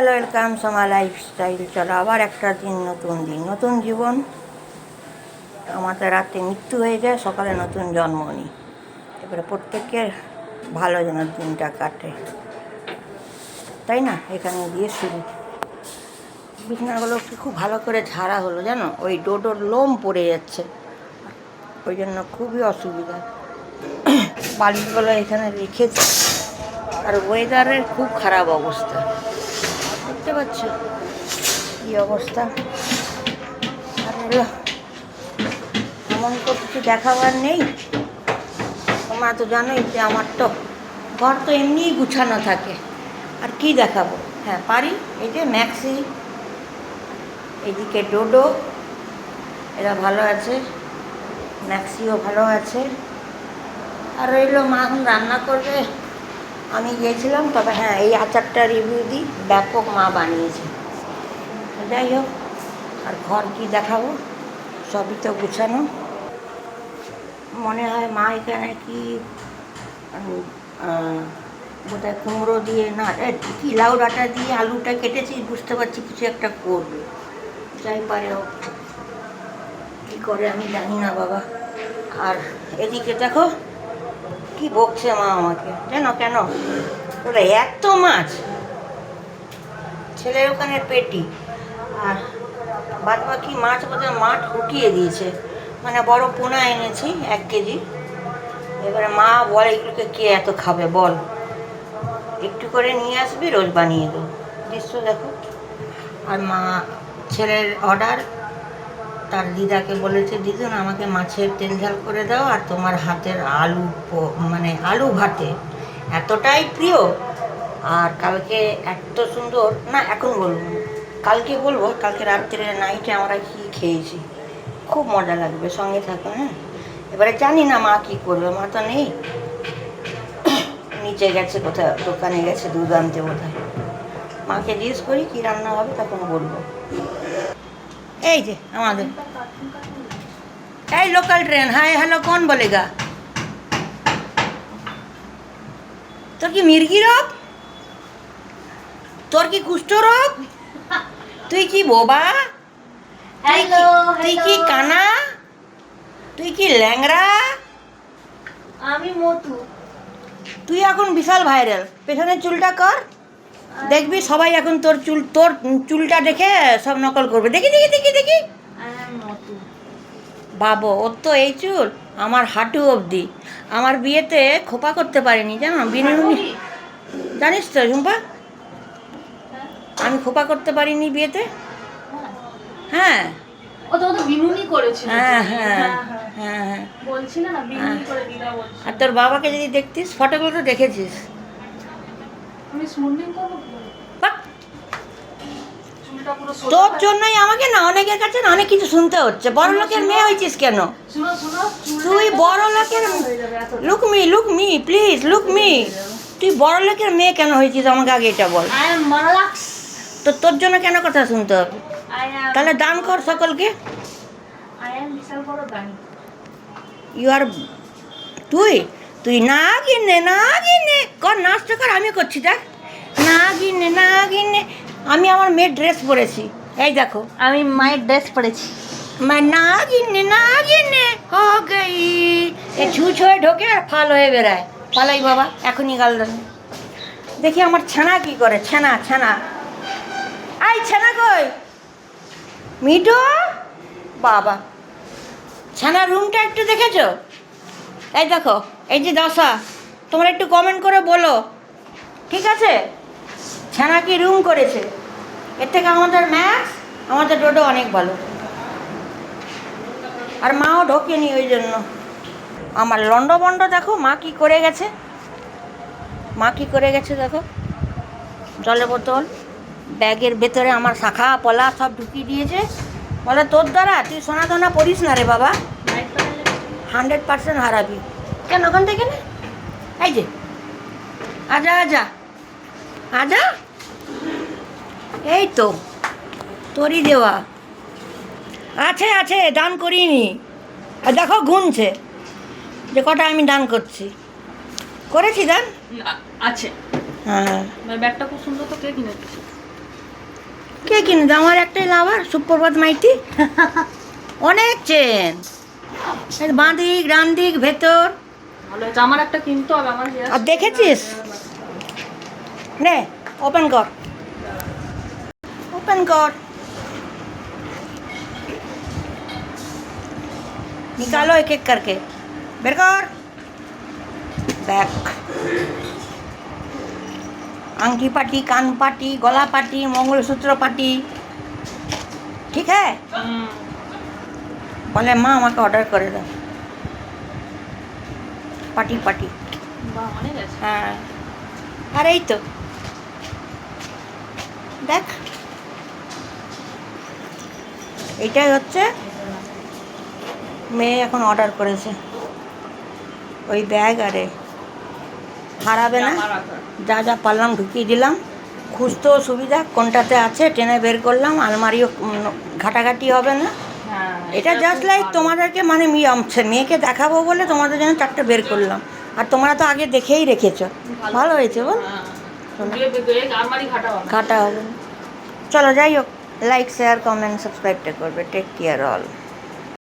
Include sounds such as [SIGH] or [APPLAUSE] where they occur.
Hello welcome Soma lifestyle চলো আবার একটা দিন, নতুন দিন, নতুন জীবন। আমাদের রাতে মৃত্যু হয়ে যায়, সকালে নতুন জন্ম নিই। এবারে প্রত্যেকের ভালো যেন দিনটা কাটে। তাই না? এখানে দিয়ে শুরু। বিছানাগুলো খুব ভালো করে ঝাড়া হলো, জানো? ওই ডোডোর লোম পড়ে যাচ্ছে। ওই জন্য খুবই অসুবিধা। বালিশগুলো এখানে রেখেছি। আর ওয়েদারের খুব খারাপ অবস্থা। দেখতে পাচ্ছ কি অবস্থা? এমন তো কিছু দেখাবার নেই? তোমরা তো জানোই যে আমার তো ঘর তো এমনিই গুছানো থাকে। আর কি দেখাবো? হ্যাঁ পারি? এই যে ম্যাক্সি, এদিকে ডোডো, এরা ভালো আছে, ম্যাক্সিও ভালো আছে। আর রইল মা এখন রান্না করবে। আমি গিয়েছিলাম, তবে হ্যাঁ এই আচারটা রিভিউ দিই, ব্যাপক মা বানিয়েছে। যাই হোক, আর ঘর কি দেখাবো, সবই তো গুছানো। মনে হয় মা এখানে কি বোধহয় কুমড়ো দিয়ে, না কি লাউ ডাঁটা দিয়ে আলুটা কেটেছি, বুঝতে পারছি কিছু একটা করবে। যাই পারে হোক, কী করে আমি জানি না বাবা। আর এদিকে দেখো কি বকছে মা আমাকে? কেন কেন? বলে এত মাছ। ছেলের ওখানে পেটি। আর বাদ বাকি মাছ বোধহয় মাঠ উঠিয়ে দিয়েছে। মানে বড় পোনা এনেছি, এক কেজি। এবারে মা বলে, এগুলোকে কে এত খাবে? বল। একটু করে নিয়ে আসবি, রোজ বানিয়ে দেবো। দৃশ্য দেখো। আর মা, ছেলের অর্ডার তার দিদাকে বলেছে, দিদুন, আমাকে মাছের তেল ঝাল করে দাও আর তোমার হাতের আলু মানে আলু ভাতে। এতটাই প্রিয়। আর কালকে এত সুন্দর, না, এখন বলব কালকে বলব, কালকে রাত্রে নাইটে আমরা কি খেয়েছি। খুব মজা লাগবে, সঙ্গে থাকো হ্যাঁ? এবারে জানি না মা কি করবে, মা তো নেই। নিচে গেছে কোথায়, দোকানে গেছে দুধ আনতে বোধহয়। মাকে জিজ্ঞেস করি কী রান্না হবে, তখন বলব। এই যে আমাদের। এই লোকাল ট্রেন হাই হ্যালো কোন বলেগা? তোর কি মির্গি রোগ? তোর কি কুষ্ঠ রোগ? তুই কি বোবা? তুই কি- তুই কি কানা? তুই কি ল্যাংরা আমি মতু তুই এখন বিশাল ভাইরাল পেছনের চুলটা কর। দেখবি সবাই এখন তোর চুল তোর চুলটা দেখে সব নকল করবে। দেখি দেখি দেখি দেখি। বাবু ওর তো এই চুল। আমার হাঁটু অবধি। আমার বিয়েতে খোপা করতে পারিনি জানো? বিনুনি জানিস তো ঝুম্পা? আমি খোপা করতে পারিনি বিয়েতে? হ্যাঁ। হ্যাঁ হ্যাঁ হ্যাঁ, আর তোর বাবাকে যদি দেখতিস ফটোগুলো তো দেখেছিস। আমি করব তোর জন্যই আমাকে না অনেকের কাছে না অনেক কিছু শুনতে হচ্ছে। বড় লোকের মেয়ে হয়েছিস কেন? তুই বড় লোকের look me look me please look me তুই বড় লোকের মেয়ে কেন হয়েছিস? আমাকে আগে এটা বল। তো তোর জন্য কেন কথা শুনতে হবে? তাহলে দান কর সকলকে। ইউ আর তুই? তুই না গিনে না গিনে কর নাচটা কর আমি করছি, দেখ। না গিনে না গিনে আমি আমার মেয়ের ড্রেস পরেছি। এই দেখো, আমি মায়ের ড্রেস পরেছি। মা না গিনে না গিনে হো গই। এ ছুঁচ হয়ে ঢোকে আর ফাল হয়ে বেড়ায়। পালাই বাবা, এখনই গাল দেখি আমার ছানা কি করে, ছানা ছানা। আই, ছানা কই? মিটো বাবা। ছানা রুমটা একটু দেখেছ? এই দেখো, এই যে দশা তোমরা একটু কমেন্ট করে বলো, ঠিক আছে? ছানা কি রুম করেছে? এর থেকে আমাদের ম্যাক্স আমাদের রোডও অনেক ভালো। আর মাও ঢোকেনি ওই জন্য। আমার লন্ডবন্ড দেখো, মা কি করে গেছে? মা কি করে গেছে দেখো? জলের বোতল, ব্যাগের ভেতরে আমার শাখা, পলা সব ঢুকিয়ে দিয়েছে। বলে, তোর দ্বারা, তুই সোনা দানা পড়িস না রে বাবা। হান্ড্রেড পার্সেন্ট হারাবি। কেন ওখান থেকে না? এই যে আজা আজা আজা। এই তো তোরই দেওয়া। আছে আছে দান করিনি। আর দেখো গুনছে যে কটা আমি দান করছি। করেছি দান? আছে। হ্যাঁ। ব্যাগটা খুব সুন্দর তো কে কিনে কে কিনবে আমার একটাই লাভার সুপ্রভাত মাইতি। [LAUGHS] অনেক চেন বাঁ দিক ডান দিক ভেতর ভালো হয়েছে আমার একটা কিনতে হবে আমার hair আর দেখেছিস নে ওপেন কর ওপেন কর निकालो एक एक करके बेर कर बैक अंगठी पाटी कान पाटी गला पाटी मंगलसूत्र पाटी ঠিক হ্যাঁ হুম। বলে মা আমাকে অর্ডার করে দাও। পাটি পাটি। হ্যাঁ। আর এই তো। দেখ। এইটাই হচ্ছে মেয়ে এখন অর্ডার করেছে। ওই ব্যাগ আরে হারাবে না। যা যা পারলাম ঢুকিয়ে দিলাম। খুঁজতেও সুবিধা। কোনটাতে আছে টেনে বের করলাম। আলমারিও ঘাটাঘাটি হবে না। এটা জাস্ট লাইক তোমাদেরকে মানে আম- মেয়েকে দেখাবো বলে তোমাদের জন্য চারটে বের করলাম। আর তোমরা তো আগে দেখেই রেখেছো। ভালো। হয়েছে বল। হ্যাঁ। ঘাটা হবে। চলো যাই হোক। লাইক শেয়ার কমেন্ট সাবস্ক্রাইবটা করবে। Take care all